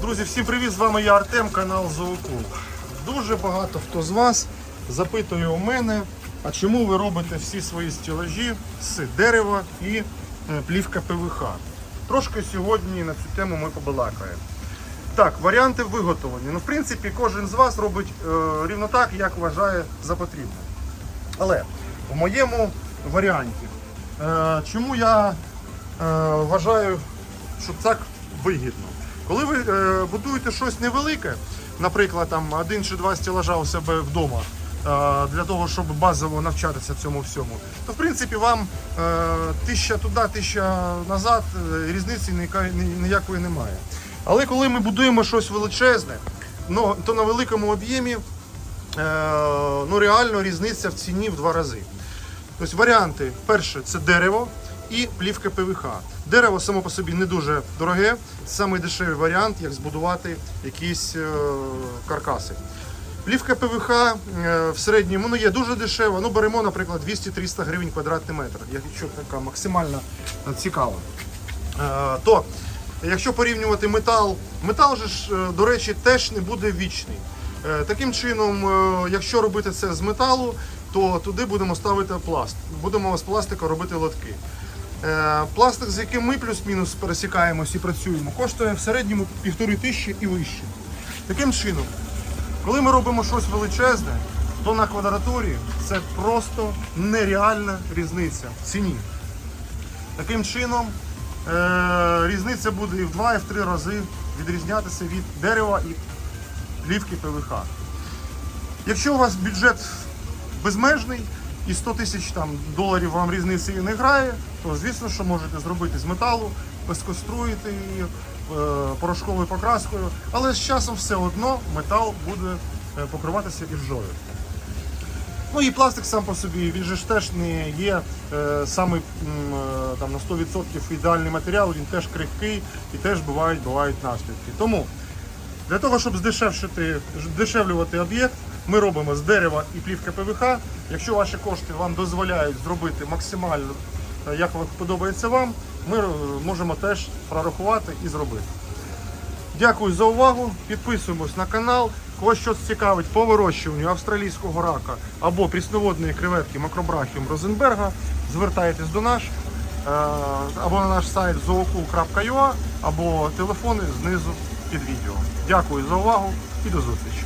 Друзі, всім привіт! З вами я Артем, канал Зоокул. Дуже багато хто з вас запитує у мене, а чому ви робите всі свої стілажі з дерева і е, плівка ПВХ. Трошки сьогодні на цю тему ми побалакаємо. Так, варіанти виготовлені. Ну, в принципі, кожен з вас робить е, рівно так, як вважає за потрібне. Але в моєму варіанті, е, чому я е, вважаю, що так вигідно? Коли ви е, будуєте щось невелике, наприклад, там один чи два стелажа у себе вдома, е, для того, щоб базово навчатися цьому всьому, то в принципі вам е, тисяча туди, тисяча назад, е, різниці ніякої немає. Але коли ми будуємо щось величезне, ну, то на великому об'ємі е, ну, реально різниця в ціні в два рази. Тобто варіанти: перше це дерево і плівка ПВХ. Дерево само по собі не дуже дороге, це найдешевий варіант, як збудувати якісь е, каркаси. Плівка ПВХ е, в середньому ну, є дуже дешева. Ну, беремо, наприклад, 200-300 гривень квадратний метр, якщо така максимально цікава. То якщо порівнювати метал, метал же ж, е, до речі, теж не буде вічний. Е, Таким чином, е, якщо робити це з металу, то туди будемо ставити пласт. Будемо з пластика робити лотки. Пластик, з яким ми плюс-мінус пересікаємось і працюємо, коштує в середньому півтори тисячі і вище. Таким чином, коли ми робимо щось величезне, то на квадратурі це просто нереальна різниця в ціні. Таким чином, різниця буде і в два, і в три рази відрізнятися від дерева і плівки ПВХ. Якщо у вас бюджет безмежний і 100 тисяч доларів вам різниці не грає, то звісно, що можете зробити з металу, безкоструїти її е, порошковою покраскою, але з часом все одно метал буде е, покриватися іржою. Ну і пластик сам по собі, він же теж не є е, саме е, там, на 100% ідеальний матеріал, він теж крихкий і теж бувають, бувають наслідки. Тому для того, щоб здешевшити, здешевлювати об'єкт, ми робимо з дерева і плівки ПВХ. Якщо ваші кошти вам дозволяють зробити максимально, е, як подобається вам, ми е, можемо теж прорахувати і зробити. Дякую за увагу. Підписуємось на канал. Кого щось цікавить по вирощуванню австралійського рака або прісноводної креветки макробрахіум Розенберга, звертайтесь до нас е, або на наш сайт zooku.ua, або телефони знизу під відео. Дякую за увагу і до зустрічі.